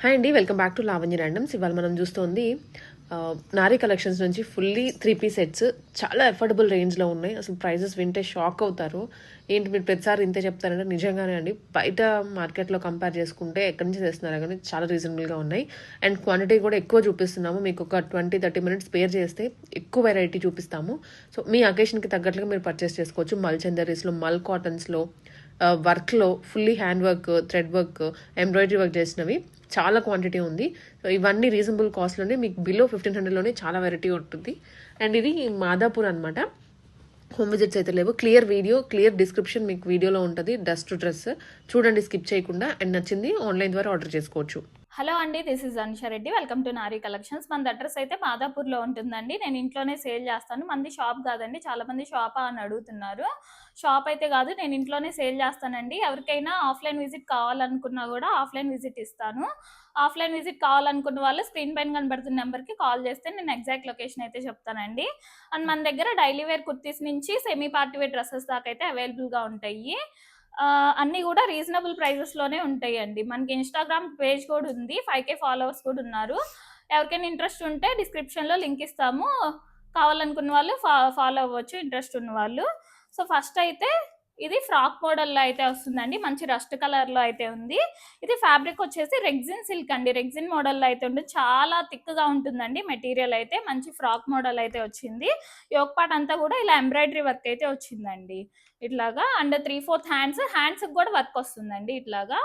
Hi అండి welcome back to Lavanya randoms. ఇవాళ మనం చూస్తోంది నారీ కలెక్షన్స్ నుంచి ఫుల్లీ త్రీ పీ సెట్స్. చాలా అఫోర్డబుల్ రేంజ్లో ఉన్నాయి. అసలు ప్రైజెస్ వింటే షాక్ అవుతారు. ఏంటి మీరు ప్రతిసారి ఇంతే చెప్తారంటే నిజంగానే అండి. బయట మార్కెట్లో కంపేర్ చేసుకుంటే ఎక్కడి నుంచి తెస్తున్నారో కానీ చాలా రీజనబుల్గా ఉన్నాయి. అండ్ క్వాంటిటీ కూడా ఎక్కువ చూపిస్తున్నాము. మీకు ఒక ట్వంటీ థర్టీ మినిట్స్ పేర్ చేస్తే ఎక్కువ వెరైటీ చూపిస్తాము. సో మీ అకేషన్కి తగ్గట్లుగా మీరు పర్చేస్ చేసుకోవచ్చు. మల్ చందరీస్లో మల్ కాటన్స్లో వర్క్లో fully hand work thread work embroidery work చేసినవి. చాలా క్వాంటిటీ ఉంది. సో ఇవన్నీ రీజనబుల్ కాస్ట్లోనే మీకు బిలో ఫిఫ్టీన్ హండ్రెడ్లోనే చాలా వెరైటీ ఉంటుంది. అండ్ ఇది మాదాపూర్ అనమాట హోమ్ విజిట్స్ అయితే లేవు. క్లియర్ వీడియో క్లియర్ డిస్క్రిప్షన్ మీకు వీడియోలో ఉంటుంది. డస్ట్ డ్రెస్ చూడండి స్కిప్ చేయకుండా. అండ్ నచ్చింది ఆన్లైన్ ద్వారా ఆర్డర్ చేసుకోవచ్చు. హలో అండి this is Anusha Reddy. Welcome to Nari collections మన అడ్రస్ అయితే మాదాపూర్లో ఉంటుందండి. నేను ఇంట్లోనే సేల్ చేస్తాను. మంది షాప్ కాదండి చాలా మంది షాపా అని అడుగుతున్నారు. షాప్ అయితే కాదు నేను ఇంట్లోనే సేల్ చేస్తానండి. ఎవరికైనా ఆఫ్లైన్ విజిట్ కావాలనుకున్నా కూడా ఆఫ్లైన్ విజిట్ ఇస్తాను. ఆఫ్లైన్ విజిట్ కావాలనుకున్న వాళ్ళు స్క్రీన్ పైన కనబడుతున్న నెంబర్కి కాల్ చేస్తే నేను ఎగ్జాక్ట్ లొకేషన్ అయితే చెప్తానండి. అండ్ మన దగ్గర డైలీ వేర్ కుర్తీస్ నుంచి సెమీ పార్టీ వేర్ డ్రెస్సెస్ దాకా అయితే అవైలబుల్గా ఉంటాయి. అన్నీ కూడా రీజనబుల్ ప్రైజెస్లోనే ఉంటాయండి. మనకి ఇన్స్టాగ్రామ్ పేజ్ కూడా ఉంది. ఫైవ్ కే ఫాలోవర్స్ కూడా ఉన్నారు. ఎవరికైనా ఇంట్రెస్ట్ ఉంటే డిస్క్రిప్షన్లో లింక్ ఇస్తాము. కావాలనుకున్న వాళ్ళు ఫా ఫాలో అవ్వచ్చు ఇంట్రెస్ట్ ఉన్న వాళ్ళు. సో ఫస్ట్ అయితే ఇది ఫ్రాక్ మోడల్లో అయితే వస్తుందండి. మంచి రస్ట్ కలర్లో అయితే ఉంది. ఇది ఫ్యాబ్రిక్ వచ్చేసి రెగ్జిన్ సిల్క్ అండి. రెగ్జిన్ మోడల్లో అయితే ఉంటుంది. చాలా థిక్గా ఉంటుందండి మెటీరియల్ అయితే. మంచి ఫ్రాక్ మోడల్ అయితే వచ్చింది. యోగ్ పాట్ అంతా కూడా ఇలా ఎంబ్రాయిడరీ వర్క్ అయితే వచ్చిందండి. ఇట్లాగా అండ్ త్రీ ఫోర్త్ హ్యాండ్స్ హ్యాండ్స్కి కూడా వర్క్ వస్తుందండి ఇట్లాగా.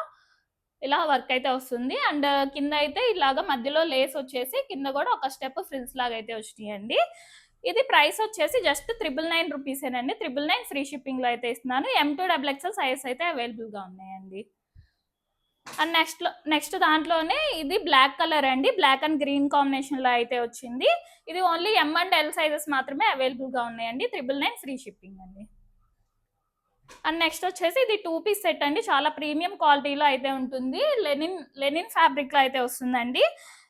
ఇలా వర్క్ అయితే వస్తుంది. అండ్ కింద అయితే ఇలాగా మధ్యలో లేస్ వచ్చేసి కింద కూడా ఒక స్టెప్ ఫ్రిల్స్ లాగా అయితే వచ్చినాయండి. ఇది ప్రైస్ వచ్చేసి జస్ట్ త్రిబుల్ నైన్ రూపీసేనండి త్రిబుల్ నైన్ ఫ్రీ షిప్పింగ్లో అయితే ఇస్తున్నాను. M to double XL size అయితే అవైలబుల్గా ఉన్నాయండి. అండ్ నెక్స్ట్ నెక్స్ట్ దాంట్లోనే ఇది బ్లాక్ కలర్ అండి. బ్లాక్ అండ్ గ్రీన్ కాంబినేషన్లో అయితే వచ్చింది. ఇది only M and L sizes మాత్రమే అవైలబుల్గా ఉన్నాయండి. త్రిబుల్ నైన్ ఫ్రీ షిప్పింగ్ అండి. అండ్ నెక్స్ట్ వచ్చేసి ఇది టూ పీస్ సెట్ అండి. చాలా ప్రీమియం క్వాలిటీలో అయితే ఉంటుంది. లెనిన్ లెనిన్ ఫ్యాబ్రిక్లో అయితే వస్తుందండి.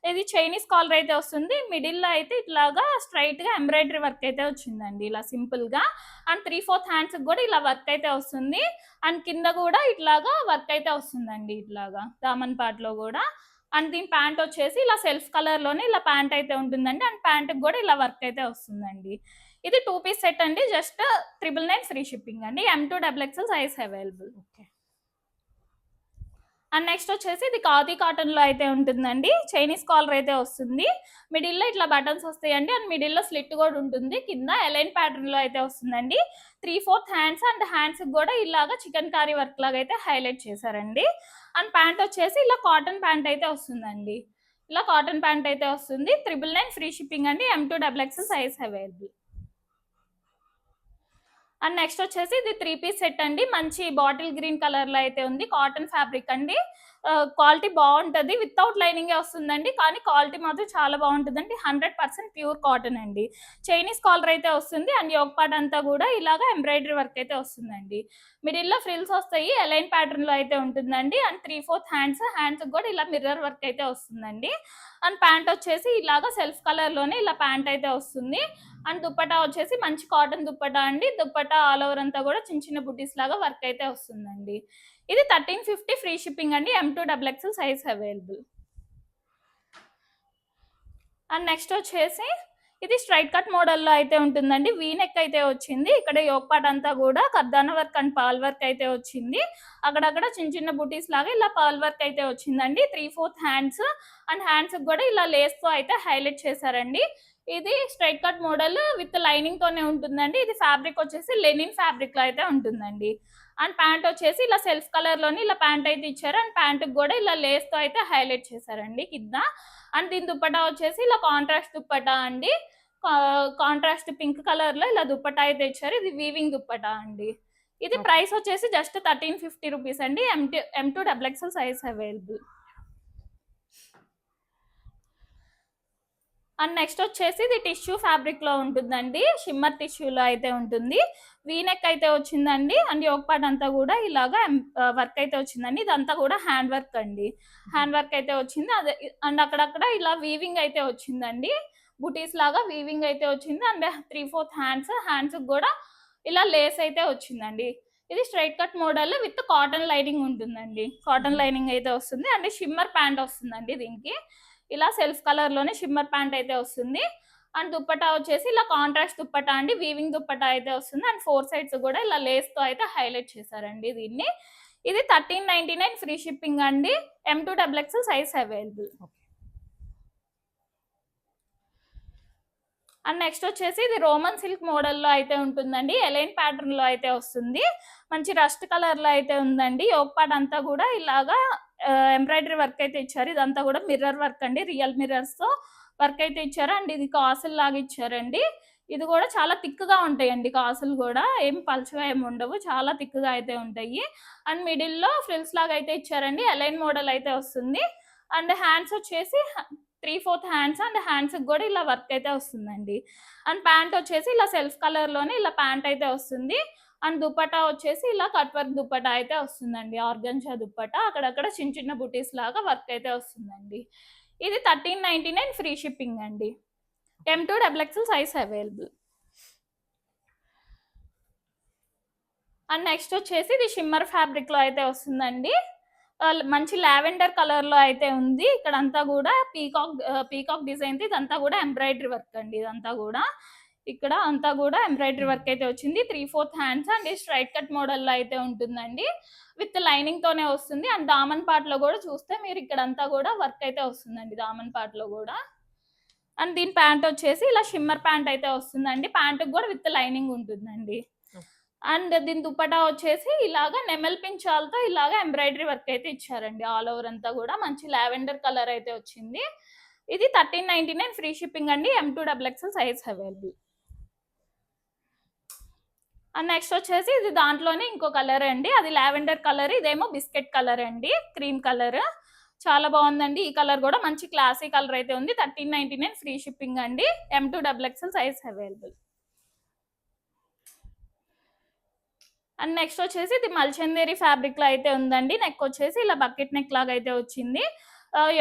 ఇది చైనీస్ కాలర్ అయితే వస్తుంది. మిడిల్లో అయితే ఇట్లాగా స్ట్రైట్గా ఎంబ్రాయిడరీ వర్క్ అయితే వచ్చిందండి. ఇలా సింపుల్గా అండ్ త్రీ ఫోర్త్ హ్యాండ్స్కి కూడా ఇలా వర్క్ అయితే వస్తుంది. అండ్ కింద కూడా ఇట్లాగా వర్క్ అయితే వస్తుందండి ఇట్లాగా. దామన్ పార్ట్లో కూడా. అండ్ దీని ప్యాంట్ వచ్చేసి ఇలా సెల్ఫ్ కలర్లోనే ఇలా ప్యాంట్ అయితే ఉంటుందండి. అండ్ ప్యాంట్కి కూడా ఇలా వర్క్ అయితే వస్తుందండి. ఇది టూ పీస్ సెట్ అండి just triple nine free shipping అండి. M to double XL size available okay and next వచ్చేసి ఇది ఖాదీ కాటన్లో అయితే ఉంటుందండి. చైనీస్ కాలర్ అయితే వస్తుంది. మిడిల్లో ఇట్లా బటన్స్ వస్తాయండి. అండ్ మిడిల్లో స్లిట్ కూడా ఉంటుంది. కింద ఎలైన్ ప్యాటర్న్లో అయితే వస్తుందండి. త్రీ ఫోర్త్ హ్యాండ్స్ అండ్ హ్యాండ్స్కి కూడా ఇలాగా చికెన్ కారీ వర్క్ లాగా అయితే హైలైట్ చేశారండి. అండ్ ప్యాంట్ వచ్చేసి ఇలా కాటన్ ప్యాంట్ అయితే వస్తుందండి. ఇలా కాటన్ ప్యాంట్ అయితే వస్తుంది. త్రిబుల్ నైన్ ఫ్రీ షిప్పింగ్ అండి. M to double X size available and next వచ్చేసి ఇది త్రీ పీస్ సెట్ అండి. మంచి బాటిల్ గ్రీన్ కలర్లో అయితే ఉంది. కాటన్ ఫ్యాబ్రిక్ అండి. క్వాలిటీ బాగుంటుంది. వితౌట్ లైనింగ్ వస్తుందండి. కానీ క్వాలిటీ మాత్రం చాలా బాగుంటుందండి. హండ్రెడ్ పర్సెంట్ ప్యూర్ కాటన్ అండి. చైనీస్ కాలర్ అయితే వస్తుంది. అండ్ యోగ పాట్ అంతా కూడా ఇలాగా ఎంబ్రాయిడరీ వర్క్ అయితే వస్తుందండి. మిడిల్లో ఫ్రిల్స్ వస్తాయి. ఎలైన్ ప్యాటర్న్లో అయితే ఉంటుందండి. And three fourth hands hands కూడా ఇలా మిర్రర్ వర్క్ అయితే వస్తుందండి. అండ్ ప్యాంట్ వచ్చేసి ఇలాగ సెల్ఫ్ కలర్లోనే ఇలా ప్యాంట్ అయితే వస్తుంది. అండ్ దుప్పటా వచ్చేసి మంచి కాటన్ దుప్పటా అండి. దుప్పటా ఆల్ ఓవర్ అంతా కూడా చిన్న చిన్న బుటీస్ లాగా వర్క్ అయితే వస్తుందండి. ఇది థర్టీన్ ఫిఫ్టీ ఫ్రీ షిప్పింగ్ అండి. M to double XL size available and next వచ్చేసి ఇది స్ట్రైట్ కట్ మోడల్లో అయితే ఉంటుందండి. వీ నెక్ అయితే వచ్చింది. ఇక్కడ యోగ్ అంతా కూడా కర్దాన వర్క్ అండ్ పాల్ వర్క్ అయితే వచ్చింది. అక్కడక్కడ చిన్న చిన్న బుటీస్ లాగా ఇలా పాల్ వర్క్ అయితే వచ్చిందండి. Three fourth hands and hands కూడా ఇలా లేస్తో అయితే హైలైట్ చేశారండి. ఇది straight cut model with lining తోనే ఉంటుందండి. ఇది ఫ్యాబ్రిక్ వచ్చేసి లెనిన్ ఫ్యాబ్రిక్లో అయితే ఉంటుందండి. అండ్ ప్యాంట్ వచ్చేసి ఇలా సెల్ఫ్ కలర్లోని ఇలా ప్యాంట్ అయితే ఇచ్చారు. అండ్ ప్యాంట్ కూడా ఇలా లేస్తో అయితే హైలైట్ చేశారండి కింద. అండ్ దీని దుప్పటా వచ్చేసి ఇలా కాంట్రాస్ట్ దుప్పటా అండి. కాంట్రాస్ట్ పింక్ కలర్లో ఇలా దుప్పటా అయితే ఇచ్చారు. ఇది వీవింగ్ దుప్పటా అండి. ఇది. ప్రైస్ వచ్చేసి జస్ట్ థర్టీన్ ఫిఫ్టీ రూపీస్ అండి. M M to double XL size available. And next వచ్చేసి ఇది టిష్యూ ఫ్యాబ్రిక్లో ఉంటుందండి. షిమ్మర్ టిష్యూలో అయితే ఉంటుంది. వీనెక్ అయితే వచ్చిందండి. అండ్ యోగ్ పార్ట్ అంతా కూడా ఇలాగా వర్క్ అయితే వచ్చిందండి. ఇదంతా కూడా హ్యాండ్ వర్క్ అండి. హ్యాండ్ వర్క్ అయితే వచ్చింది. అదే అండ్ అక్కడక్కడ ఇలా వీవింగ్ అయితే వచ్చిందండి. బుటీస్ లాగా వీవింగ్ అయితే వచ్చింది. And three fourth hands hands కూడా ఇలా లేస్ అయితే వచ్చిందండి. ఇది straight cut model with cotton lining ఉంటుందండి. కాటన్ లైనింగ్ అయితే వస్తుంది. అండ్ షిమ్మర్ ప్యాంట్ వస్తుందండి దీనికి. ఇలా సెల్ఫ్ కలర్లోనే షిమ్మర్ ప్యాంట్ అయితే వస్తుంది. అండ్ దుప్పటా వచ్చేసి ఇలా కాంట్రాస్ట్ దుప్పటా అండి వీవింగ్ దుప్పటా అయితే వస్తుంది. అండ్ ఫోర్ సైడ్స్ కూడా ఇలా లేస్తో అయితే హైలైట్ చేశారండి దీన్ని. ఇది thirteen ninety nine free shipping అండి. M to double XL size available and next వచ్చేసి ఇది రోమన్ సిల్క్ మోడల్లో అయితే ఉంటుందండి. ఎలైన్ ప్యాటర్న్లో అయితే వస్తుంది. మంచి రస్ట్ కలర్లో అయితే ఉందండి. యోగ్ పార్ట్ అంతా కూడా ఇలాగా ఎంబ్రాయిడరీ వర్క్ అయితే ఇచ్చారు. ఇదంతా కూడా మిర్రర్ వర్క్ అండి. రియల్ మిర్రర్స్తో వర్క్ అయితే ఇచ్చారు. అండ్ ఇది కాసులు లాగా ఇచ్చారండి. ఇది కూడా చాలా థిక్గా ఉంటాయండి కాసులు కూడా. ఏం పలుచగా ఏమి ఉండవు. చాలా థిక్గా అయితే ఉంటాయి. అండ్ మిడిల్లో ఫ్రిల్స్ లాగా అయితే ఇచ్చారండి. ఎలైన్ మోడల్ అయితే వస్తుంది. అండ్ హ్యాండ్స్ వచ్చేసి త్రీ ఫోర్త్ హ్యాండ్స్ అండ్ హ్యాండ్స్కి కూడా ఇలా వర్క్ అయితే వస్తుందండి. అండ్ ప్యాంట్ వచ్చేసి ఇలా సెల్ఫ్ కలర్లోనే ఇలా ప్యాంట్ అయితే వస్తుంది. అండ్ దుప్పటా వచ్చేసి ఇలా కట్ వర్క్ దుప్పటా అయితే వస్తుందండి. ఆర్గన్షా దుప్పటా. అక్కడక్కడ చిన్న చిన్న బుటీస్ లాగా వర్క్ అయితే వస్తుందండి. ఇది thirteen ninety nine free shipping అండి. M to double XL size available and next వచ్చేసి ఇది షిమ్మర్ ఫ్యాబ్రిక్లో అయితే వస్తుందండి. మంచి లావెండర్ కలర్లో అయితే ఉంది. ఇక్కడ అంతా కూడా పీకాక్ పీకాక్ డిజైన్ ఇదంతా కూడా ఎంబ్రాయిడరీ వర్క్ అండి ఇదంతా కూడా. ఇక్కడ అంతా కూడా ఎంబ్రాయిడరీ వర్క్ అయితే వచ్చింది. Three fourth hands and straight cut మోడల్లో అయితే ఉంటుందండి. విత్ లైనింగ్ తోనే వస్తుంది. అండ్ దామన్ పార్ట్లో కూడా చూస్తే మీరు ఇక్కడ అంతా కూడా వర్క్ అయితే వస్తుందండి దామన్ పార్ట్లో కూడా. అండ్ దీని ప్యాంట్ వచ్చేసి ఇలా షిమ్మర్ ప్యాంట్ అయితే వస్తుందండి. ప్యాంట్ కూడా విత్ లైనింగ్ ఉంటుందండి. అండ్ దీని దుపటా వచ్చేసి ఇలాగా నెమల్ పించాలతో ఇలాగా ఎంబ్రాయిడరీ వర్క్ అయితే ఇచ్చారండి. ఆల్ ఓవర్ అంతా కూడా మంచి లావెండర్ కలర్ అయితే వచ్చింది. ఇది thirteen ninety nine free shipping అండి. M to double XL size available and next వచ్చేసి ఇది దాంట్లోనే ఇంకో కలర్ అండి. అది లావెండర్ కలర్ ఇదేమో బిస్కెట్ కలర్ అండి. Cream colour. చాలా బాగుందండి. ఈ కలర్ కూడా మంచి క్లాసీ కలర్ అయితే ఉంది. Thirteen ninety nine free shipping అండి. M to double XL size available and next వచ్చేసి ఇది మల్చందేరి ఫ్యాబ్రిక్లో అయితే ఉందండి. నెక్ వచ్చేసి ఇలా బకెట్ నెక్ లాగా అయితే వచ్చింది.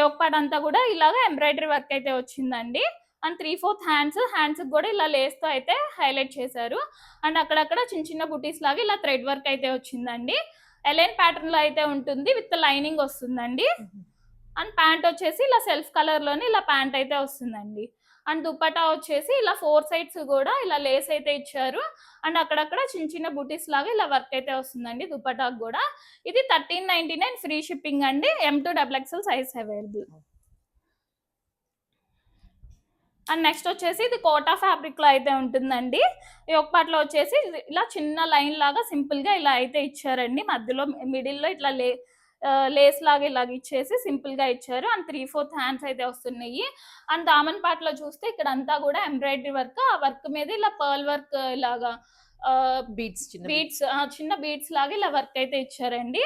యోగపాడ్ అంతా కూడా ఇలాగ ఎంబ్రాయిడరీ వర్క్ అయితే వచ్చిందండి. And three fourth hands hands కూడా ఇలా లేస్తో అయితే హైలైట్ చేశారు. అండ్ అక్కడక్కడ చిన్న చిన్న బుటీస్ లాగా ఇలా థ్రెడ్ వర్క్ అయితే వచ్చిందండి. ఎలైన్ ప్యాటర్న్లో అయితే ఉంటుంది విత్ లైనింగ్ వస్తుందండి. అండ్ ప్యాంట్ వచ్చేసి ఇలా సెల్ఫ్ కలర్లోనే ఇలా ప్యాంట్ అయితే వస్తుందండి. అండ్ దుపట్టా వచ్చేసి ఇలా ఫోర్ సైడ్స్ కూడా ఇలా లేస్ అయితే ఇచ్చారు. అండ్ అక్కడక్కడ చిన్న చిన్న బుటీస్ లాగా ఇలా వర్క్ అయితే వస్తుందండి దుపటాకు కూడా. ఇది thirteen ninety nine free shipping అండి. M to double XL size available and next వచ్చేసి ఇది కోటా ఫ్యాబ్రిక్లో అయితే ఉంటుందండి. ఈ ఒక పాటలో వచ్చేసి ఇలా చిన్న లైన్ లాగా సింపుల్గా ఇలా అయితే ఇచ్చారండి. మధ్యలో మిడిల్లో ఇట్లా లే లేస్ లాగా ఇలాగ ఇచ్చేసి సింపుల్గా ఇచ్చారు. అండ్ త్రీ ఫోర్త్ హ్యాండ్స్ అయితే వస్తున్నాయి. అండ్ దామన్ పాటలో చూస్తే ఇక్కడ అంతా కూడా ఎంబ్రాయిడరీ వర్క్ ఆ వర్క్ మీద ఇలా పర్ల్ వర్క్ ఇలాగా బీట్స్ బీట్స్ చిన్న బీట్స్ లాగా ఇలా వర్క్ అయితే ఇచ్చారండి.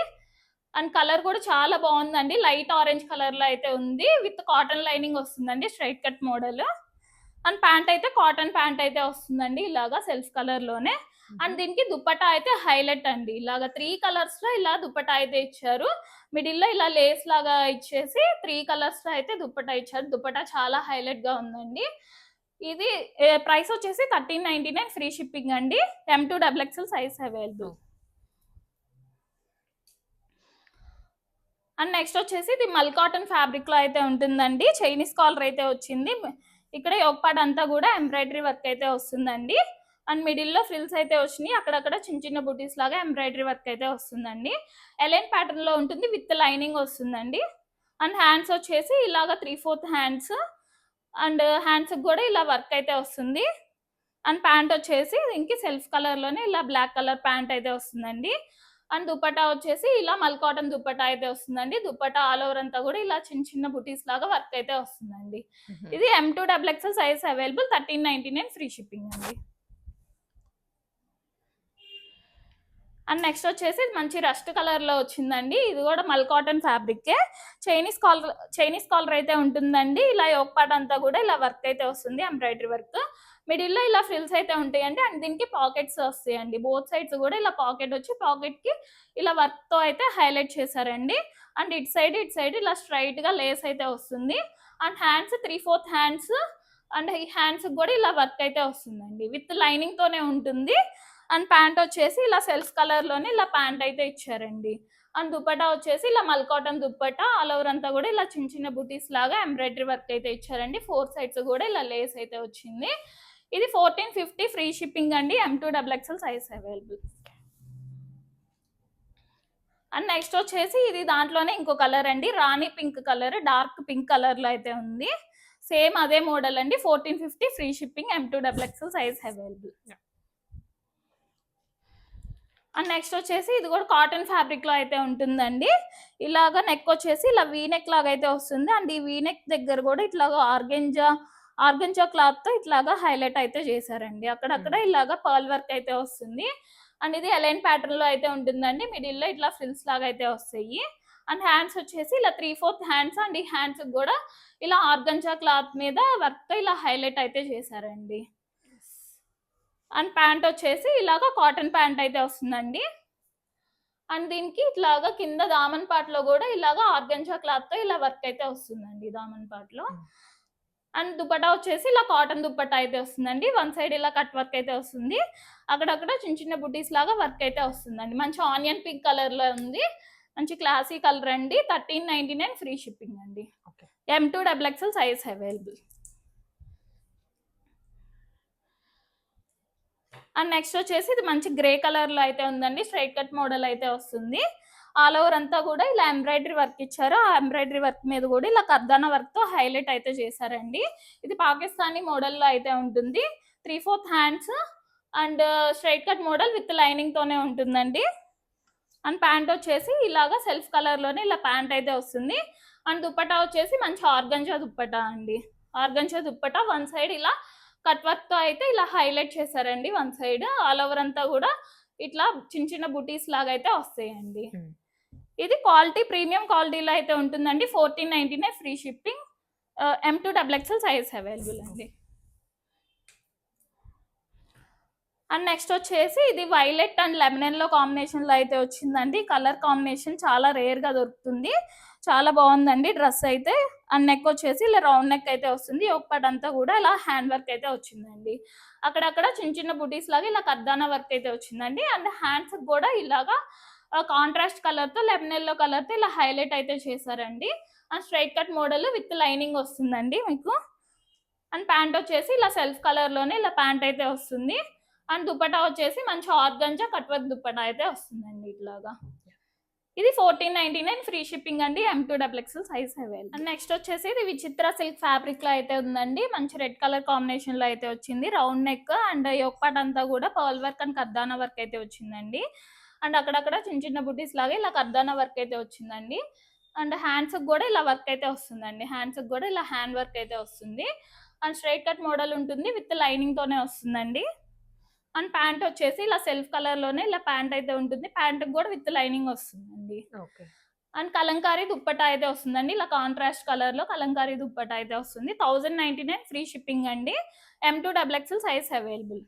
అండ్ కలర్ కూడా చాలా బాగుందండి. లైట్ ఆరెంజ్ కలర్లో అయితే ఉంది. విత్ కాటన్ లైనింగ్ వస్తుందండి. Straight cut model and pant అయితే కాటన్ ప్యాంట్ అయితే వస్తుందండి ఇలాగా సెల్ఫ్ కలర్లోనే. అండ్ దీనికి దుప్పటా అయితే హైలైట్ అండి. ఇలాగా త్రీ కలర్స్లో ఇలా దుప్పటా అయితే ఇచ్చారు. మిడిల్లో ఇలా లేస్ లాగా ఇచ్చేసి త్రీ కలర్స్లో అయితే దుప్పటా ఇచ్చారు. దుప్పటా చాలా హైలైట్గా ఉందండి. ఇది ప్రైస్ వచ్చేసి thirteen ninety nine free shipping అండి. M to double XL size available. And next వచ్చేసి ఇది మల్ కాటన్ ఫ్యాబ్రిక్లో అయితే ఉంటుందండి. చైనీస్ కాలర్ అయితే వచ్చింది. ఇక్కడ యోగపాట్ అంతా కూడా ఎంబ్రాయిడరీ వర్క్ అయితే వస్తుందండి. అండ్ మిడిల్లో ఫ్రిల్స్ అయితే వచ్చినాయి. అక్కడక్కడ చిన్న చిన్న బుటీస్ లాగా ఎంబ్రాయిడరీ వర్క్ అయితే వస్తుందండి. ఎలైన్ ప్యాటర్న్లో ఉంటుంది. విత్ లైనింగ్ వస్తుందండి. అండ్ హ్యాండ్స్ వచ్చేసి ఇలాగ త్రీ ఫోర్త్ హ్యాండ్స్. అండ్ హ్యాండ్స్కి కూడా ఇలా వర్క్ అయితే వస్తుంది. అండ్ ప్యాంట్ వచ్చేసి ఇంక సెల్ఫ్ కలర్లోనే ఇలా బ్లాక్ కలర్ ప్యాంట్ అయితే వస్తుందండి. అండ్ దుపట్టా వచ్చేసి ఇలా మల్ కాటన్ దుపట్టా అయితే వస్తుందండి. దుపట్టా ఆల్ ఓవర్ అంతా కూడా ఇలా చిన్న చిన్న బుటీస్ లాగా వర్క్ అయితే వస్తుందండి. ఇది M to double XL size available thirteen ninety nine free shipping అండి. అండ్ నెక్స్ట్ వచ్చేసి మంచి రస్ట్ కలర్లో వచ్చిందండి. ఇది కూడా మల్ cotton fabric Chinese collar Chinese collar అయితే ఉంటుందండి. ఇలా యోగ్ పార్ట్ అంతా కూడా ఇలా వర్క్ అయితే వస్తుంది. ఎంబ్రాయిడరీ వర్క్ మిడిల్లో ఇలా ఫ్రిల్స్ అయితే ఉంటాయండి. అండ్ దీనికి పాకెట్స్ వస్తాయండి. బోత్ సైడ్స్ కూడా ఇలా పాకెట్ వచ్చి పాకెట్కి ఇలా వర్క్తో అయితే హైలైట్ చేశారండి. అండ్ ఇటు సైడ్ ఇటు సైడ్ ఇలా స్ట్రైట్గా లేస్ అయితే వస్తుంది. And hands three fourth hands and ఈ హ్యాండ్స్ కూడా ఇలా వర్క్ అయితే వస్తుందండి. విత్ లైనింగ్తోనే ఉంటుంది. అండ్ ప్యాంట్ వచ్చేసి ఇలా సెల్ఫ్ కలర్లోనే ఇలా ప్యాంట్ అయితే ఇచ్చారండి. అండ్ దుప్పటా వచ్చేసి ఇలా మల్కాటన్ దుప్పటా ఆల్ ఓవర్ అంతా కూడా ఇలా చిన్న చిన్న బుటీస్ లాగా ఎంబ్రాయిడరీ వర్క్ అయితే ఇచ్చారండి. ఫోర్ సైడ్స్ కూడా ఇలా లేస్ అయితే వచ్చింది. ఇది ఫోర్టీన్ ఫిఫ్టీ ఫ్రీ షిప్పింగ్ అండి. M to double XL size available and next వచ్చేసి ఇది దాంట్లోనే ఇంకో కలర్ అండి. రాణి పింక్ కలర్ డార్క్ పింక్ కలర్లో అయితే ఉంది. సేమ్ అదే మోడల్ అండి. Fourteen fifty free shipping M to double XL size available and next వచ్చేసి ఇది కూడా కాటన్ ఫ్యాబ్రిక్లో అయితే ఉంటుందండి. ఇలాగా నెక్ వచ్చేసి ఇలా వీ నెక్ లాగా అయితే వస్తుంది. అండ్ ఈ వీ నెక్ దగ్గర కూడా ఇట్లాగా ఆర్గెంజా ఆర్గెంజా క్లాత్తో ఇట్లాగా హైలైట్ అయితే చేశారండి. అక్కడక్కడ ఇలాగా పర్ల్ వర్క్ అయితే వస్తుంది. అండ్ ఇది ఎలైన్ ప్యాటర్న్లో అయితే ఉంటుందండి. మిడిల్లో ఇట్లా ఫ్రిల్స్ లాగా అయితే వస్తాయి. అండ్ హ్యాండ్స్ వచ్చేసి ఇలా త్రీ ఫోర్త్ హ్యాండ్స్ అండ్ ఈ హ్యాండ్స్ కూడా ఇలా ఆర్గంజా క్లాత్ మీద వర్క్తో ఇలా హైలైట్ అయితే చేశారండి. అండ్ ప్యాంట్ వచ్చేసి ఇలాగా కాటన్ ప్యాంట్ అయితే వస్తుందండి. అండ్ దీనికి ఇట్లాగా కింద దామన్ పాటలో కూడా ఇలాగా ఆర్గంజా క్లాత్తో ఇలా వర్క్ అయితే వస్తుందండి దామన్ పాటలో అండ్ దుపట్టా వచ్చేసి ఇలా కాటన్ దుపట్టా అయితే వస్తుందండి. వన్ సైడ్ ఇలా కట్ వర్క్ అయితే వస్తుంది. అక్కడక్కడ చిన్న చిన్న బుటీస్ లాగా వర్క్ అయితే వస్తుందండి. మంచి ఆనియన్ పింక్ కలర్లో ఉంది. మంచి క్లాసీ కలర్ అండి. Thirteen ninety nine free shipping అండి. M to double XL size available and next వచ్చేసి ఇది మంచి గ్రే కలర్లో అయితే ఉందండి. స్ట్రైట్ కట్ మోడల్ అయితే వస్తుంది. ఆల్ ఓవర్ అంతా కూడా ఇలా ఎంబ్రాయిడరీ వర్క్ ఇచ్చారు. ఆ ఎంబ్రాయిడరీ వర్క్ మీద కూడా ఇలా కర్దానా వర్క్తో హైలైట్ అయితే చేశారండి. ఇది పాకిస్తానీ మోడల్లో అయితే ఉంటుంది. Three fourth hands and straight cut model with lining తోనే ఉంటుందండి. అండ్ ప్యాంట్ వచ్చేసి ఇలాగా సెల్ఫ్ కలర్లోనే ఇలా ప్యాంట్ అయితే వస్తుంది. అండ్ దుప్పటా వచ్చేసి మంచి ఆర్గంజా దుప్పటా అండి. ఆర్గంజా దుప్పటా వన్ సైడ్ ఇలా కట్ వర్క్తో అయితే ఇలా హైలైట్ చేశారండి వన్ సైడ్. ఆల్ ఓవర్ అంతా కూడా ఇట్లా చిన్న చిన్న బుటీస్ లాగా అయితే వస్తాయండి. ఇది క్వాలిటీ ప్రీమియం క్వాలిటీలో అయితే ఉంటుందండి. Fourteen ninety nine free shipping. M to double XL size available అండి. అండ్ నెక్స్ట్ వచ్చేసి ఇది వైలెట్ అండ్ లెమనెన్లో కాంబినేషన్లో అయితే వచ్చిందండి. కలర్ కాంబినేషన్ చాలా రేర్గా దొరుకుతుంది. చాలా బాగుందండి డ్రెస్ అయితే. అండ్ నెక్ వచ్చేసి ఇలా రౌండ్ నెక్ అయితే వస్తుంది. ఒక పట్ అంతా కూడా ఇలా హ్యాండ్ వర్క్ అయితే వచ్చిందండి. అక్కడక్కడ చిన్న చిన్న బుటీస్ లాగా ఇలా కర్దానా వర్క్ అయితే వచ్చిందండి. అండ్ హ్యాండ్స్ కూడా ఇలాగా కాంట్రాస్ట్ కలర్తో కలర్తో కలర్తో ఇలా హైలైట్ అయితే చేశారండి. And straight cut model with lining వస్తుందండి మీకు. అండ్ ప్యాంట్ వచ్చేసి ఇలా సెల్ఫ్ కలర్లోనే ఇలా ప్యాంట్ అయితే వస్తుంది. అండ్ దుపట్టా వచ్చేసి మంచి ఆర్గంజా కట్ వర్క్ అయితే వస్తుందండి ఇట్లాగా. ఇది fourteen ninety nine free shipping అండి M to double XL size available and. Next వచ్చేసి ఇది విచిత్ర సిల్క్ ఫ్యాబ్రిక్లో అయితే ఉందండి. మంచి రెడ్ కలర్ కాంబినేషన్లో అయితే వచ్చింది. రౌండ్ నెక్ అండ్ పార్ట్ అంతా కూడా పర్ల్ వర్క్ అండ్ కర్దానా వర్క్ అయితే వచ్చిందండి. అండ్ అక్కడక్కడ చిన్న చిన్న బుటీస్ లాగా ఇలా కర్దానా వర్క్ అయితే వచ్చిందండి. అండ్ హ్యాండ్స్ కూడా ఇలా వర్క్ అయితే వస్తుందండి. హ్యాండ్స్ కూడా ఇలా హ్యాండ్ వర్క్ అయితే వస్తుంది. అండ్ స్ట్రైట్ కట్ మోడల్ ఉంటుంది విత్ లైనింగ్ తోనే వస్తుందండి. అండ్ ప్యాంట్ వచ్చేసి ఇలా సెల్ఫ్ కలర్లోనే ఇలా ప్యాంట్ అయితే ఉంటుంది. ప్యాంట్ కూడా విత్ లైనింగ్ వస్తుందండి. ఓకే. అండ్ కలంకారీ దుప్పటా అయితే వస్తుందండి. ఇలా కాంట్రాస్ట్ కలర్లో కలంకారీ దుప్పటా అయితే వస్తుంది. Thousand ninety nine free shipping అండి. M to double XL size available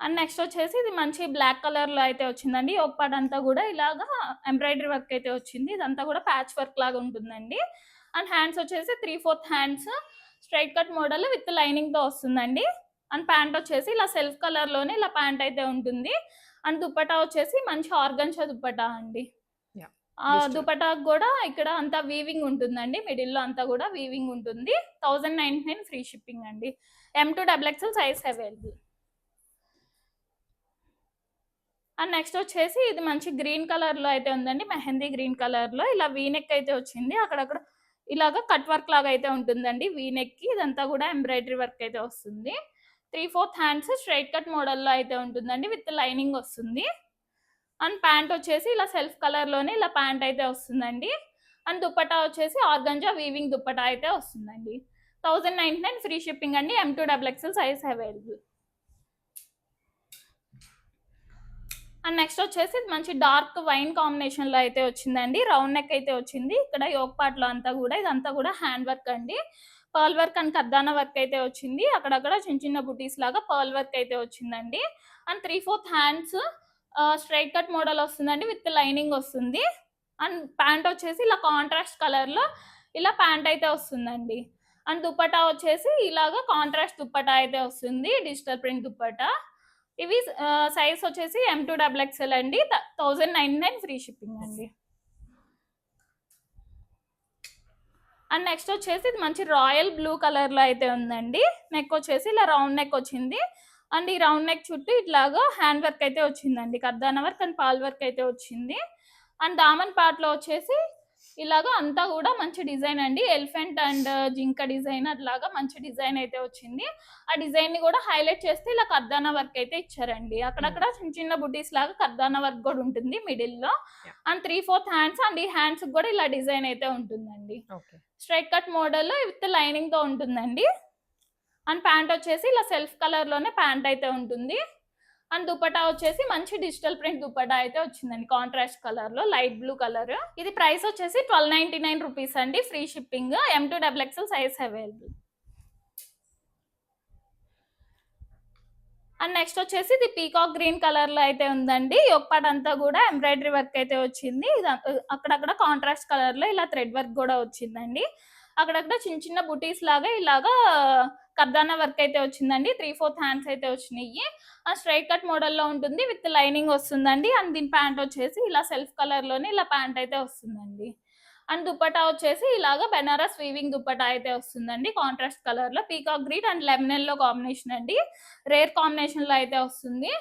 and next వచ్చేసి ఇది మంచి బ్లాక్ కలర్లో అయితే వచ్చిందండి. ఒక పార్ట్ అంతా కూడా ఇలాగా ఎంబ్రాయిడరీ వర్క్ అయితే వచ్చింది. ఇదంతా కూడా ప్యాచ్ వర్క్ లాగా ఉంటుందండి. అండ్ హ్యాండ్స్ వచ్చేసి three fourth hands straight cut model with లైనింగ్తో వస్తుందండి. అండ్ ప్యాంట్ వచ్చేసి ఇలా సెల్ఫ్ కలర్లోనే ఇలా ప్యాంట్ అయితే ఉంటుంది. అండ్ దుపట్టా వచ్చేసి మంచి ఆర్గన్షా దుపట్టా అండి. ఆ. దుపట్టా కూడా ఇక్కడ అంతా వీవింగ్ ఉంటుందండి. మిడిల్లో అంతా కూడా వీవింగ్ ఉంటుంది. Thousand ninety nine free shipping అండి. M to double XL size available and next వచ్చేసి ఇది మంచి గ్రీన్ కలర్లో అయితే ఉందండి. మెహందీ గ్రీన్ కలర్లో ఇలా వీనెక్ అయితే వచ్చింది. అక్కడక్కడ ఇలాగ కట్ వర్క్ లాగా అయితే ఉంటుందండి. వీనెక్కి ఇదంతా కూడా ఎంబ్రాయిడరీ వర్క్ అయితే వస్తుంది. Three fourth hands straight cut మోడల్లో అయితే ఉంటుందండి. విత్ లైనింగ్ వస్తుంది. అండ్ ప్యాంట్ వచ్చేసి ఇలా సెల్ఫ్ కలర్లోనే ఇలా ప్యాంట్ అయితే వస్తుందండి. అండ్ దుప్పటా వచ్చేసి ఆర్గంజా వీవింగ్ దుప్పటా అయితే వస్తుందండి. Thousand ninety nine free shipping అండి M to double XL size available and next వచ్చేసి మంచి డార్క్ వైన్ కాంబినేషన్లో అయితే వచ్చిందండి. రౌండ్ నెక్ అయితే వచ్చింది. ఇక్కడ యోగ్ పాట్లో అంతా కూడా ఇదంతా కూడా హ్యాండ్ వర్క్ అండి. పర్ల్ వర్క్ అండ్ కద్దాన వర్క్ అయితే వచ్చింది. అక్కడక్కడ చిన్న చిన్న బుటీస్ లాగా పర్ల్ వర్క్ అయితే వచ్చిందండి. And three fourth hands straight cut model వస్తుందండి విత్ లైనింగ్ వస్తుంది. అండ్ ప్యాంట్ వచ్చేసి ఇలా కాంట్రాస్ట్ కలర్లో ఇలా ప్యాంట్ అయితే వస్తుందండి. అండ్ దుప్పటా వచ్చేసి ఇలాగా కాంట్రాస్ట్ దుప్పటా అయితే వస్తుంది. Digital print dupatta. ఇవి సైజ్ వచ్చేసి ఎం టూ డబుల్ ఎక్స్ఎల్ అండి. Thousand nine nine free shipping అండి. అండ్ నెక్స్ట్ వచ్చేసి ఇది మంచి రాయల్ బ్లూ కలర్లో అయితే ఉందండి. నెక్ వచ్చేసి ఇలా రౌండ్ నెక్ వచ్చింది. అండ్ ఈ రౌండ్ నెక్ చుట్టూ ఇట్లాగా హ్యాండ్ వర్క్ అయితే వచ్చిందండి. కర్దాన వర్క్ అండ్ పాల్ వర్క్ అయితే వచ్చింది. అండ్ దామన్ పార్ట్లో వచ్చేసి ఇలాగా అంతా కూడా మంచి డిజైన్ అండి. ఎలిఫెంట్ అండ్ జింక డిజైన్ అట్లాగా మంచి డిజైన్ అయితే వచ్చింది. ఆ డిజైన్ని కూడా హైలైట్ చేస్తే ఇలా కర్దానా వర్క్ అయితే ఇచ్చారండి. అక్కడక్కడ చిన్న చిన్న బుటీస్ లాగా కర్దానా వర్క్ కూడా ఉంటుంది మిడిల్లో. And three fourth hands and ఈ హ్యాండ్స్ కూడా ఇలా డిజైన్ అయితే ఉంటుందండి. స్ట్రైట్ కట్ మోడల్ విత్ లైనింగ్తో ఉంటుందండి. అండ్ ప్యాంట్ వచ్చేసి ఇలా సెల్ఫ్ కలర్లోనే ప్యాంట్ అయితే ఉంటుంది. అండ్ దుపటా వచ్చేసి మంచి డిజిటల్ ప్రింట్ దుపటా అయితే వచ్చిందండి. కాంట్రాస్ట్ కలర్లో లైట్ బ్లూ కలర్. ఇది ప్రైస్ వచ్చేసి ట్వెల్వ్ నైన్టీ నైన్ రూపీస్ అండి. Free shipping. M to double XL size available. And next వచ్చేసి ఇది పీకాక్ గ్రీన్ కలర్లో అయితే ఉందండి. పార్ట్ అంతా కూడా ఎంబ్రాయిడరీ వర్క్ అయితే వచ్చింది. ఇది అక్కడక్కడ కాంట్రాస్ట్ కలర్లో ఇలా థ్రెడ్ వర్క్ కూడా వచ్చిందండి. అక్కడక్కడ చిన్న చిన్న బుటీస్ లాగా ఇలాగా కర్దానా వర్క్ అయితే వచ్చిందండి. త్రీ ఫోర్త్ హ్యాండ్స్ అయితే వచ్చినాయి. ఆ స్ట్రైట్ కట్ మోడల్లో ఉంటుంది విత్ లైనింగ్ వస్తుందండి. అండ్ దీని ప్యాంట్ వచ్చేసి ఇలా సెల్ఫ్ కలర్లోనే ఇలా ప్యాంట్ అయితే వస్తుందండి. అండ్ దుప్పటా వచ్చేసి ఇలాగా బెనారస్ వీవింగ్ దుప్పటా అయితే వస్తుందండి. కాంట్రాస్ట్ కలర్లో peacock green and lemon yellow combination అండి. రేర్ కాంబినేషన్లో అయితే వస్తుంది.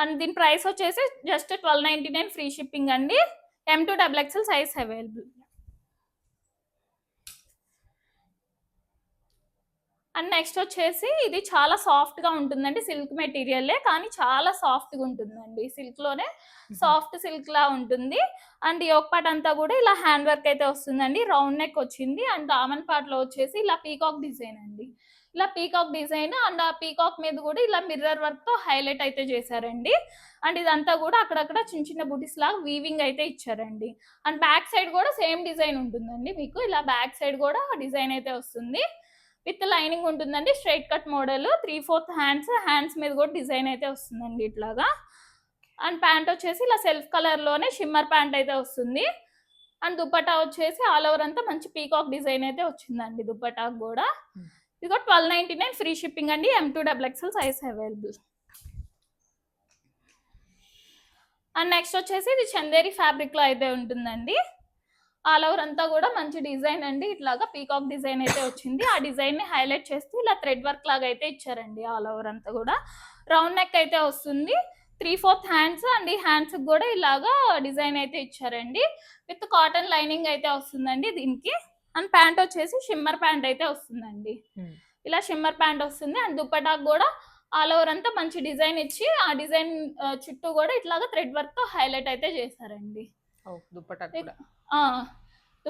అండ్ దీని ప్రైస్ వచ్చేసి just twelve ninety nine free shipping అండి. M to double XL size available and next వచ్చేసి ఇది చాలా సాఫ్ట్గా ఉంటుందండి సిల్క్ మెటీరియలే కానీ చాలా సాఫ్ట్గా ఉంటుందండి. సిల్క్లోనే సాఫ్ట్ సిల్క్ లా ఉంటుంది. అండ్ యోక్ పార్ట్ అంతా కూడా ఇలా హ్యాండ్ వర్క్ అయితే వస్తుందండి. రౌండ్ నెక్ వచ్చింది. అండ్ దామన్ పార్ట్లో వచ్చేసి ఇలా పీకాక్ డిజైన్ అండి. ఇలా పీకాక్ డిజైన్ అండ్ ఆ పీకాక్ మీద కూడా ఇలా మిర్రర్ వర్క్తో హైలైట్ అయితే చేశారండి. అండ్ ఇదంతా కూడా అక్కడక్కడ చిన్న చిన్న బుటీస్ లాగా వీవింగ్ అయితే ఇచ్చారండి. అండ్ బ్యాక్ సైడ్ కూడా సేమ్ డిజైన్ ఉంటుందండి మీకు. ఇలా బ్యాక్ సైడ్ కూడా డిజైన్ అయితే వస్తుంది. విత్ లైనింగ్ ఉంటుందండి straight cut model. Three fourth hands hands మీద కూడా డిజైన్ అయితే వస్తుందండి ఇట్లాగా. అండ్ ప్యాంట్ వచ్చేసి ఇలా సెల్ఫ్ కలర్లోనే షిమ్మర్ ప్యాంట్ అయితే వస్తుంది. అండ్ దుప్పటా వచ్చేసి ఆల్ ఓవర్ అంతా మంచి పీకాక్ డిజైన్ అయితే వచ్చిందండి దుప్పటాకు కూడా. ఇది కూడా twelve ninety nine free shipping అండి M to double XL size available. And next వచ్చేసి ఇది చందేరి ఫ్యాబ్రిక్లో అయితే ఉంటుందండి. ఆల్ ఓవర్ అంతా కూడా మంచి డిజైన్ అండి. ఇట్లాగా పీకాక్ డిజైన్ అయితే వచ్చింది. ఆ డిజైన్ని హైలైట్ చేస్తూ ఇలా థ్రెడ్ వర్క్ లాగా అయితే ఇచ్చారండి ఆల్ ఓవర్ అంతా కూడా. రౌండ్ నెక్ అయితే వస్తుంది. త్రీ ఫోర్త్ హ్యాండ్స్ అండ్ ఈ హ్యాండ్స్ కూడా ఇలాగా డిజైన్ అయితే ఇచ్చారండి. విత్ కాటన్ లైనింగ్ అయితే వస్తుందండి దీనికి. అండ్ ప్యాంట్ వచ్చేసి షిమ్మర్ ప్యాంట్ అయితే వస్తుందండి. ఇలా షిమ్మర్ ప్యాంట్ వస్తుంది. అండ్ దుప్పటాకు కూడా ఆల్ ఓవర్ అంతా మంచి డిజైన్ ఇచ్చి ఆ డిజైన్ చుట్టూ కూడా ఇట్లాగా థ్రెడ్ వర్క్తో హైలైట్ అయితే చేశారండి. దుప్పటా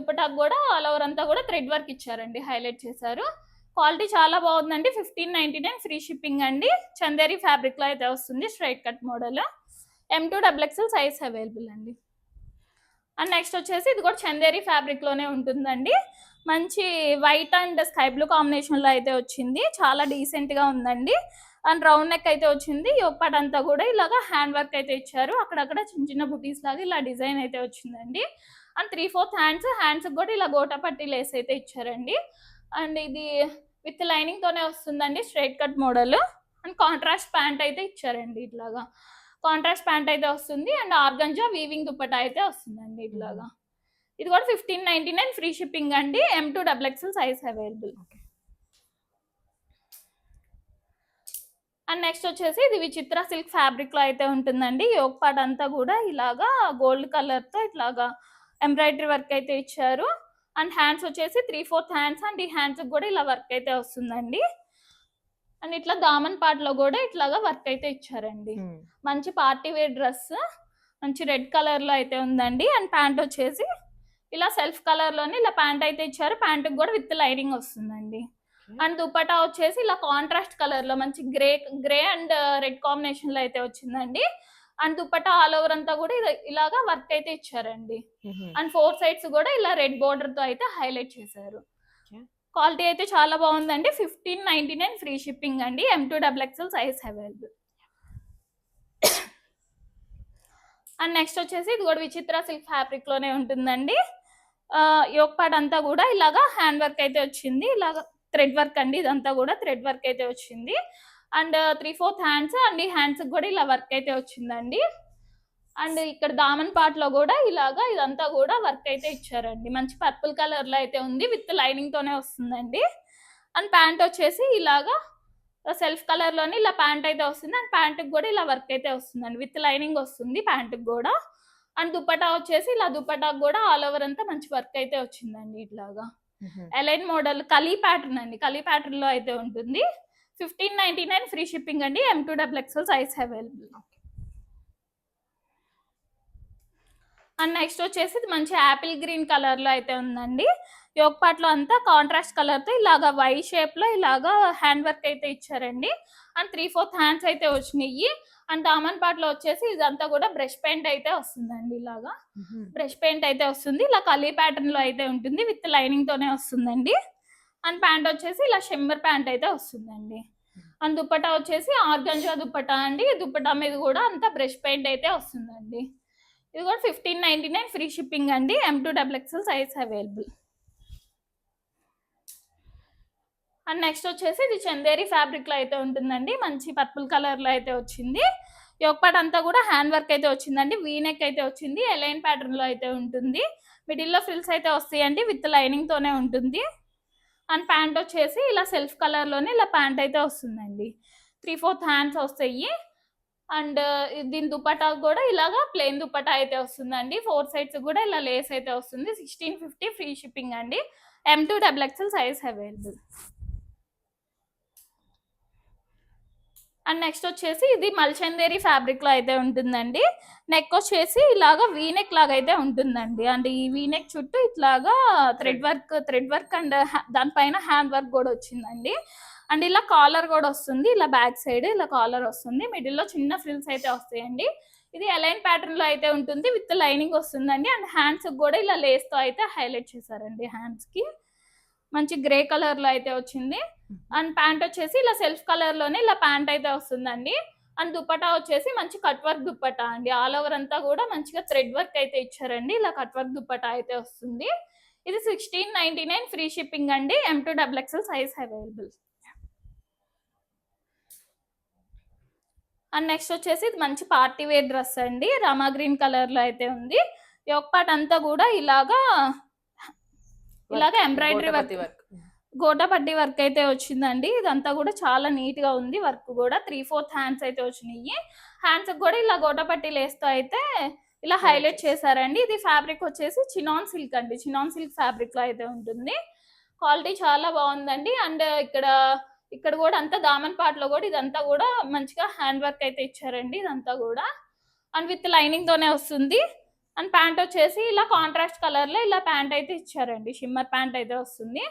కూడా. కూడా ఆల్ ఓవర్ అంతా కూడా థ్రెడ్ వర్క్ ఇచ్చారండి హైలైట్ చేశారు. క్వాలిటీ చాలా బాగుందండి fifteen ninety nine free shipping అండి. చందేరి ఫ్యాబ్రిక్లో అయితే వస్తుంది straight cut model M to double XL size available అండి. అండ్ నెక్స్ట్ వచ్చేసి ఇది కూడా చందేరి ఫ్యాబ్రిక్లోనే ఉంటుందండి. మంచి వైట్ అండ్ స్కై బ్లూ కాంబినేషన్లో అయితే వచ్చింది చాలా డీసెంట్గా ఉందండి. అండ్ రౌండ్ నెక్ అయితే వచ్చింది యొప్పటి అంతా కూడా ఇలాగా హ్యాండ్ వర్క్ అయితే ఇచ్చారు. అక్కడక్కడ చిన్న చిన్న బుటీస్ లాగా ఇలా డిజైన్ అయితే వచ్చిందండి. And three fourth hands hands కూడా ఇలా గోటా పట్టి లేస్ అయితే ఇచ్చారండి. అండ్ ఇది విత్ లైనింగ్ తోనే వస్తుందండి straight cut model. And contrast pant అయితే ఇచ్చారండి ఇట్లాగా. కాంట్రాస్ట్ ప్యాంట్ అయితే వస్తుంది అండ్ ఆర్గంజా వీవింగ్ దుప్పటా అయితే వస్తుందండి ఇట్లాగా. ఇది కూడా fifteen ninety nine free shipping అండి M to double XL size available. And next వచ్చేసి ఇది విచిత్ర సిల్క్ ఫ్యాబ్రిక్లో అయితే ఉంటుందండి యోగ్ పార్ట్ అంతా కూడా ఇలాగా గోల్డ్ కలర్తో ఇట్లాగా ఎంబ్రాయిడరీ వర్క్ అయితే ఇచ్చారు. అండ్ హ్యాండ్స్ వచ్చేసి త్రీ ఫోర్త్ హ్యాండ్స్ అండ్ ఈ హ్యాండ్స్ కూడా ఇలా వర్క్ అయితే వస్తుందండి. అండ్ ఇట్లా దామన్ పార్ట్లో కూడా ఇట్లాగా వర్క్ అయితే ఇచ్చారండి. మంచి పార్టీ వేర్ డ్రెస్ మంచి రెడ్ కలర్లో అయితే ఉందండి. అండ్ ప్యాంట్ వచ్చేసి ఇలా సెల్ఫ్ కలర్లోనే ఇలా ప్యాంట్ అయితే ఇచ్చారు. ప్యాంట్ కూడా విత్ లైనింగ్ వస్తుందండి. అండ్ దుపట్టా వచ్చేసి ఇలా కాంట్రాస్ట్ కలర్లో మంచి గ్రే గ్రే అండ్ రెడ్ కాంబినేషన్లో అయితే వచ్చిందండి. అండ్ దుపట్టా ఆల్ ఓవర్ అంతా కూడా ఇలా- ఇలాగా వర్క్ అయితే ఇచ్చారండి. అండ్ ఫోర్ సైడ్స్ కూడా ఇలా రెడ్ బోర్డర్తో అయితే హైలైట్ చేశారు. క్వాలిటీ అయితే చాలా బాగుందండి. Fifteen ninety nine free shipping అండి M to double XL size available and next వచ్చేసి ఇది కూడా విచిత్ర సిల్క్ ఫ్యాబ్రిక్లోనే ఉంటుందండి. యోక్ పార్ట్ అంతా కూడా ఇలాగా హ్యాండ్ వర్క్ అయితే వచ్చింది. ఇలాగ థ్రెడ్ వర్క్ అండి. ఇదంతా కూడా థ్రెడ్ వర్క్ అయితే వచ్చింది. And three fourth hands and ఈ హ్యాండ్స్ కూడా ఇలా వర్క్ అయితే వచ్చిందండి. అండ్ ఇక్కడ దామన్ పార్ట్లో కూడా ఇలాగా ఇదంతా కూడా వర్క్ అయితే ఇచ్చారండి. మంచి పర్పుల్ కలర్లో అయితే ఉంది విత్ లైనింగ్ తోనే వస్తుందండి. అండ్ ప్యాంట్ వచ్చేసి ఇలాగా సెల్ఫ్ కలర్లోని ఇలా ప్యాంట్ అయితే వస్తుంది. అండ్ ప్యాంట్ కూడా ఇలా వర్క్ అయితే వస్తుందండి. విత్ లైనింగ్ వస్తుంది ప్యాంట్ కూడా. అండ్ దుపట్టా వచ్చేసి ఇలా దుపట్టాకు కూడా ఆల్ ఓవర్ అంతా మంచి వర్క్ అయితే వచ్చిందండి ఇట్లాగా. ఎలైన్ మోడల్ కలీ ప్యాటర్న్ అండి. కలీ ప్యాటర్న్లో అయితే ఉంటుంది. Fifteen ninety nine free shipping అండి. M to double XL size available and next వచ్చేసి ఇది మంచి యాపిల్ గ్రీన్ కలర్లో అయితే ఉందండి. యోగ్ పార్ట్లో అంతా కాంట్రాస్ట్ కలర్తో ఇలాగా వై షేప్లో ఇలాగా హ్యాండ్ వర్క్ అయితే ఇచ్చారండి. అండ్ త్రీ ఫోర్త్ హ్యాండ్స్ అయితే వచ్చినాయి. అండ్ దామన్ పార్ట్లో వచ్చేసి ఇదంతా కూడా బ్రష్ పెయింట్ అయితే వస్తుందండి ఇలాగా. బ్రష్ పెయింట్ అయితే వస్తుంది. ఇలా కలీ ప్యాటర్న్లో అయితే ఉంటుంది. విత్ లైనింగ్ తోనే వస్తుందండి. అండ్ ప్యాంట్ వచ్చేసి ఇలా షిమ్మర్ ప్యాంట్ అయితే వస్తుందండి. అండ్ దుప్పటా వచ్చేసి ఆర్గంజా దుప్పటా అండి. ఈ దుప్పటా మీద కూడా అంతా బ్రష్ పెయింట్ అయితే వస్తుందండి. ఇది కూడా fifteen ninety nine free shipping అండి. M to double XL size available and next వచ్చేసి ఇది చందేరి ఫ్యాబ్రిక్లో అయితే ఉంటుందండి. మంచి పర్పుల్ కలర్లో అయితే వచ్చింది. పార్ట్ అంతా కూడా హ్యాండ్ వర్క్ అయితే వచ్చిందండి. వీనెక్ అయితే వచ్చింది. ఎలైన్ ప్యాటర్న్లో అయితే ఉంటుంది. మిడిల్లో ఫ్రిల్స్ అయితే వస్తాయండి. విత్ లైనింగ్తోనే ఉంటుంది. అండ్ ప్యాంట్ వచ్చేసి ఇలా సెల్ఫ్ కలర్లోనే ఇలా ప్యాంట్ అయితే వస్తుందండి. త్రీ ఫోర్త్ హ్యాండ్స్ వస్తాయి. అండ్ దీని దుపటా కూడా ఇలాగా ప్లెయిన్ దుపటా అయితే వస్తుందండి. ఫోర్ సైడ్స్ కూడా ఇలా లేస్ అయితే వస్తుంది. సిక్స్టీన్ ఫిఫ్టీ ఫ్రీ షిప్పింగ్ అండి. M to double XL size available and next వచ్చేసి ఇది మల్చందేరి ఫ్యాబ్రిక్లో అయితే ఉంటుందండి. నెక్ వచ్చేసి ఇలాగా వీనెక్ లాగా అయితే ఉంటుందండి. అండ్ ఈ వీనెక్ చుట్టూ ఇట్లాగా thread work thread work and దానిపైన హ్యాండ్ వర్క్ కూడా వచ్చిందండి. అండ్ ఇలా కాలర్ కూడా వస్తుంది. ఇలా బ్యాక్ సైడ్ ఇలా కాలర్ వస్తుంది. మిడిల్లో చిన్న ఫ్రిల్స్ అయితే వస్తాయండి. ఇది అలైన్ ప్యాటర్న్లో అయితే ఉంటుంది. విత్ లైనింగ్ వస్తుందండి. అండ్ హ్యాండ్స్ కూడా ఇలా లేస్తో అయితే హైలైట్ చేశారండి హ్యాండ్స్కి. మంచి గ్రే కలర్లో అయితే వచ్చింది. అండ్ ప్యాంట్ వచ్చేసి ఇలా సెల్ఫ్ కలర్లోనే ఇలా ప్యాంట్ అయితే వస్తుందండి. అండ్ దుపట్టా వచ్చేసి మంచి కట్ వర్క్ దుప్పటా అండి. ఆల్ ఓవర్ అంతా కూడా మంచిగా థ్రెడ్ వర్క్ అయితే ఇచ్చారండి. ఇలా కట్ వర్క్ దుప్పటా అయితే వస్తుంది. ఇది sixteen ninety nine free shipping అండి. M to double XL size available and next వచ్చేసి ఇది మంచి పార్టీ వేర్ డ్రెస్ అండి. రమా గ్రీన్ కలర్లో అయితే ఉంది. యొక్క పార్ట్ అంతా కూడా ఇలాగా ఇలాగా ఎంబ్రాయిడరీ వర్క్. గోటా పట్టి వర్క్ అయితే వచ్చిందండి. ఇదంతా కూడా చాలా నీట్గా ఉంది వర్క్ కూడా. త్రీ ఫోర్త్ హ్యాండ్స్ అయితే వచ్చినాయి. హ్యాండ్స్ కూడా ఇలా గోటా పట్టి లేస్తూ అయితే ఇలా హైలైట్ చేశారండి. ఇది ఫ్యాబ్రిక్ వచ్చేసి చినాన్ సిల్క్ అండి. చినాన్ సిల్క్ ఫ్యాబ్రిక్లో అయితే ఉంటుంది. క్వాలిటీ చాలా బాగుందండి. అండ్ ఇక్కడ ఇక్కడ కూడా అంతా దామన్ పార్ట్లో కూడా ఇదంతా కూడా మంచిగా హ్యాండ్ వర్క్ అయితే ఇచ్చారండి ఇదంతా కూడా. అండ్ విత్ లైనింగ్ తోనే వస్తుంది. అండ్ ప్యాంట్ వచ్చేసి ఇలా కాంట్రాస్ట్ కలర్లో ఇలా ప్యాంట్ అయితే ఇచ్చారండి. షిమ్మర్ ప్యాంట్ అయితే వస్తుంది.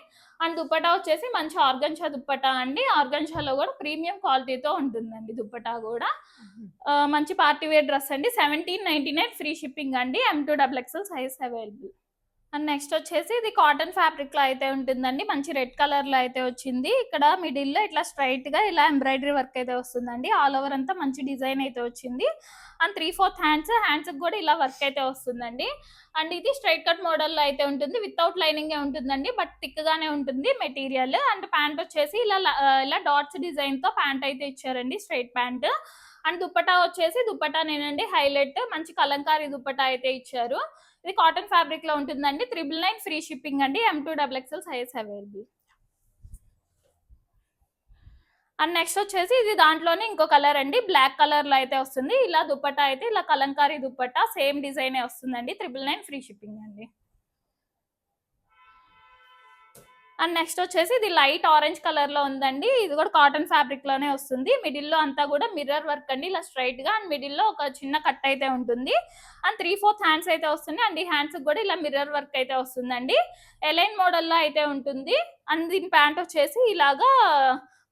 అండ్ దుప్పటా వచ్చేసి మంచి ఆర్గన్షా దుప్పటా అండి. ఆర్గన్షాలో కూడా ప్రీమియం క్వాలిటీతో ఉంటుందండి దుప్పటా కూడా. మంచి పార్టీ వేర్ డ్రెస్ అండి. Seventeen ninety nine free shipping అండి. M to double XL size available and next వచ్చేసి ఇది కాటన్ ఫ్యాబ్రిక్లో అయితే ఉంటుందండి. మంచి రెడ్ కలర్లో అయితే వచ్చింది. ఇక్కడ మిడిల్లో ఇట్లా స్ట్రైట్గా ఇలా ఎంబ్రాయిడరీ వర్క్ అయితే వస్తుందండి. ఆల్ ఓవర్ అంతా మంచి డిజైన్ అయితే వచ్చింది. And three fourth hands hands కూడా ఇలా వర్క్ అయితే వస్తుందండి. అండ్ ఇది స్ట్రైట్ కట్ మోడల్లో అయితే ఉంటుంది. వితౌట్ లైనింగ్ ఉంటుందండి బట్ థిక్గానే ఉంటుంది మెటీరియల్ అండ్ ప్యాంట్ వచ్చేసి ఇలా ఇలా డాట్స్ డిజైన్తో ప్యాంట్ అయితే ఇచ్చారండి స్ట్రైట్ ప్యాంట్ అండ్ దుప్పటా వచ్చేసి దుప్పటా నేనండి హైలైట్ మంచి కలంకారీ దుప్పటా అయితే ఇచ్చారు. ఇది కాటన్ ఫ్యాబ్రిక్లో ఉంటుందండి. త్రిబుల్ నైన్ ఫ్రీ షిప్పింగ్ అండి. M to double XL size available and next వచ్చేసి ఇది దాంట్లోనే ఇంకో కలర్ అండి. బ్లాక్ కలర్లో అయితే వస్తుంది. ఇలా దుప్పట్టా అయితే ఇలా కలంకారీ దుప్పట్టా సేమ్ డిజైన్ వస్తుందండి. త్రిబుల్ నైన్ ఫ్రీ షిప్పింగ్ అండి. అండ్ నెక్స్ట్ వచ్చేసి ఇది లైట్ ఆరెంజ్ కలర్లో ఉందండి. ఇది కూడా కాటన్ ఫ్యాబ్రిక్లోనే వస్తుంది. మిడిల్లో అంతా కూడా మిర్రర్ వర్క్ అండి. ఇలా స్ట్రైట్గా అండ్ మిడిల్లో ఒక చిన్న కట్ అయితే ఉంటుంది. అండ్ త్రీ ఫోర్త్ హ్యాండ్స్ అయితే వస్తుంది అండ్ ఈ హ్యాండ్స్ కూడా ఇలా మిర్రర్ వర్క్ అయితే వస్తుందండి. ఎలైన్ మోడల్లో అయితే ఉంటుంది. అండ్ దీని ప్యాంట్ వచ్చేసి ఇలాగా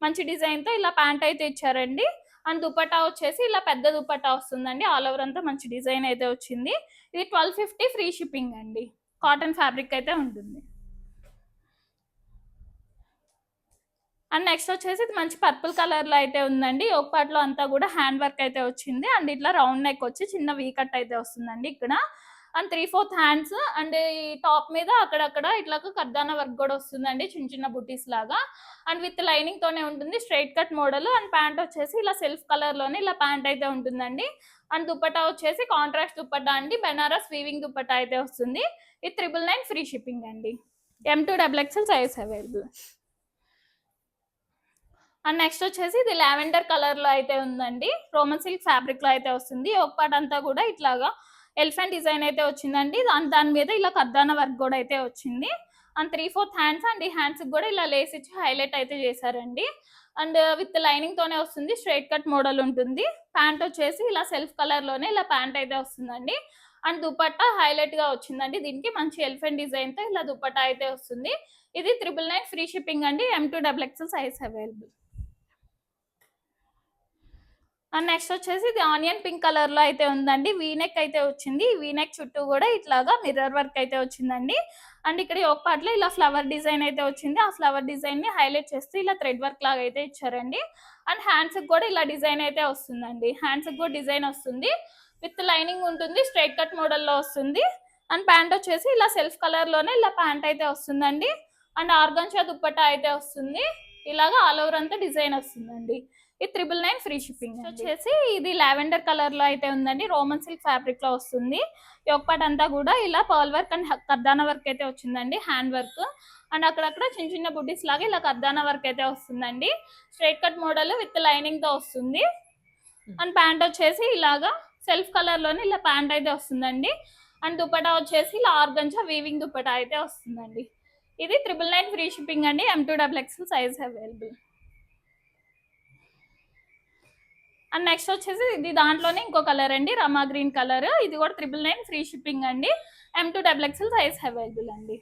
మంచి డిజైన్తో ఇలా ప్యాంట్ అయితే ఇచ్చారండి. అండ్ దుపట్టా వచ్చేసి ఇలా పెద్ద దుపట్టా వస్తుందండి. ఆల్ ఓవర్ అంతా మంచి డిజైన్ అయితే వచ్చింది. ఇది ట్వెల్వ్ ఫిఫ్టీ ఫ్రీ షిప్పింగ్ అండి. కాటన్ ఫ్యాబ్రిక్ అయితే ఉంటుంది. అండ్ నెక్స్ట్ వచ్చేసి ఇది మంచి పర్పుల్ కలర్లో అయితే ఉందండి. ఒక పాటలో అంతా కూడా హ్యాండ్ వర్క్ అయితే వచ్చింది. అండ్ ఇట్లా రౌండ్ నెక్ వచ్చి చిన్న వీ కట్ అయితే వస్తుందండి ఇక్కడ. And three fourth hands and ఈ టాప్ మీద అక్కడక్కడ ఇట్లా కర్దానా వర్క్ కూడా వస్తుందండి చిన్న చిన్న బుటీస్ లాగా. అండ్ విత్ లైనింగ్ తోనే ఉంటుంది straight cut model and pant వచ్చేసి ఇలా సెల్ఫ్ కలర్లోనే ఇలా ప్యాంట్ అయితే ఉంటుందండి. అండ్ దుప్పటా వచ్చేసి కాంట్రాక్ట్ దుప్పటా అండి బెనారస్ వీవింగ్ దుప్పటా అయితే వస్తుంది. ఇది త్రిబుల్ నైన్ ఫ్రీ షిప్పింగ్ అండి. M to double XL size available and next వచ్చేసి ఇది లావెండర్ కలర్లో అయితే ఉందండి రోమన్ సిల్క్ ఫ్యాబ్రిక్లో అయితే వస్తుంది. ఒక పాట అంతా కూడా ఇట్లాగా ఎలిఫెంట్ డిజైన్ అయితే వచ్చిందండి. దాని దాని మీద ఇలా కద్దాన వర్క్ కూడా అయితే వచ్చింది. And three fourth hands and ఈ హ్యాండ్స్ కూడా ఇలా లేస్ ఇచ్చి హైలైట్ అయితే చేశారండి. అండ్ విత్ లైనింగ్ తోనే వస్తుంది. స్ట్రైట్ కట్ మోడల్ ఉంటుంది. ప్యాంట్ వచ్చేసి ఇలా సెల్ఫ్ కలర్లోనే ఇలా ప్యాంట్ అయితే వస్తుందండి. అండ్ దుపట్టా హైలైట్గా వచ్చిందండి. దీనికి మంచి ఎలిఫెంట్ డిజైన్తో ఇలా దుపట్టా అయితే వస్తుంది. ఇది త్రిబుల్ నైన్ ఫ్రీ షిప్పింగ్ అండి. M to double XL size available and next వచ్చేసి ఇది ఆనియన్ పింక్ కలర్లో అయితే ఉందండి. వీనెక్ అయితే వచ్చింది. వీనెక్ చుట్టూ కూడా ఇట్లాగా మిర్రర్ వర్క్ అయితే వచ్చిందండి. అండ్ ఇక్కడ ఒక పాటలో ఇలా ఫ్లవర్ డిజైన్ అయితే వచ్చింది. ఆ ఫ్లవర్ డిజైన్ని హైలైట్ చేస్తూ ఇలా థ్రెడ్ వర్క్ లాగా అయితే ఇచ్చారండి. అండ్ హ్యాండ్స్ కూడా ఇలా డిజైన్ అయితే వస్తుందండి. హ్యాండ్స్ కూడా డిజైన్ వస్తుంది. విత్ లైనింగ్ ఉంటుంది. స్ట్రైట్ కట్ మోడల్లో వస్తుంది. అండ్ ప్యాంట్ వచ్చేసి ఇలా సెల్ఫ్ కలర్లోనే ఇలా ప్యాంట్ అయితే వస్తుందండి. అండ్ ఆర్గన్షా దుప్పట అయితే వస్తుంది. ఇలాగా ఆల్ ఓవర్ అంతా డిజైన్ వస్తుందండి. ఇది త్రిబుల్ నైన్ ఫ్రీ షిప్పింగ్ వచ్చేసి ఇది లావెండర్ కలర్లో అయితే ఉందండి. రోమన్ సిల్క్ ఫ్యాబ్రిక్లో వస్తుంది. పార్ట్ అంతా కూడా ఇలా pearl work and kardana work అయితే వచ్చిందండి. Hand work. అండ్ అక్కడక్కడ చిన్న చిన్న బుడ్డీస్ లాగా ఇలా కర్దానా వర్క్ అయితే వస్తుందండి. స్ట్రైట్ కట్ మోడల్ విత్ లైనింగ్తో వస్తుంది. అండ్ ప్యాంట్ వచ్చేసి ఇలాగా సెల్ఫ్ కలర్లోనే ఇలా ప్యాంట్ అయితే వస్తుందండి. అండ్ దుపట్టా వచ్చేసి ఇలా ఆర్గంజా వీవింగ్ దుపట్టా అయితే వస్తుందండి. ఇది త్రిబుల్ నైన్ ఫ్రీ షిప్పింగ్ అండి. M to double XL size available and next వచ్చేసి ఇది దాంట్లోనే ఇంకో కలర్ అండి. Rama green colour. ఇది కూడా త్రిబుల్ నైన్ ఫ్రీ షిప్పింగ్ అండి. M to double XL size available అండి.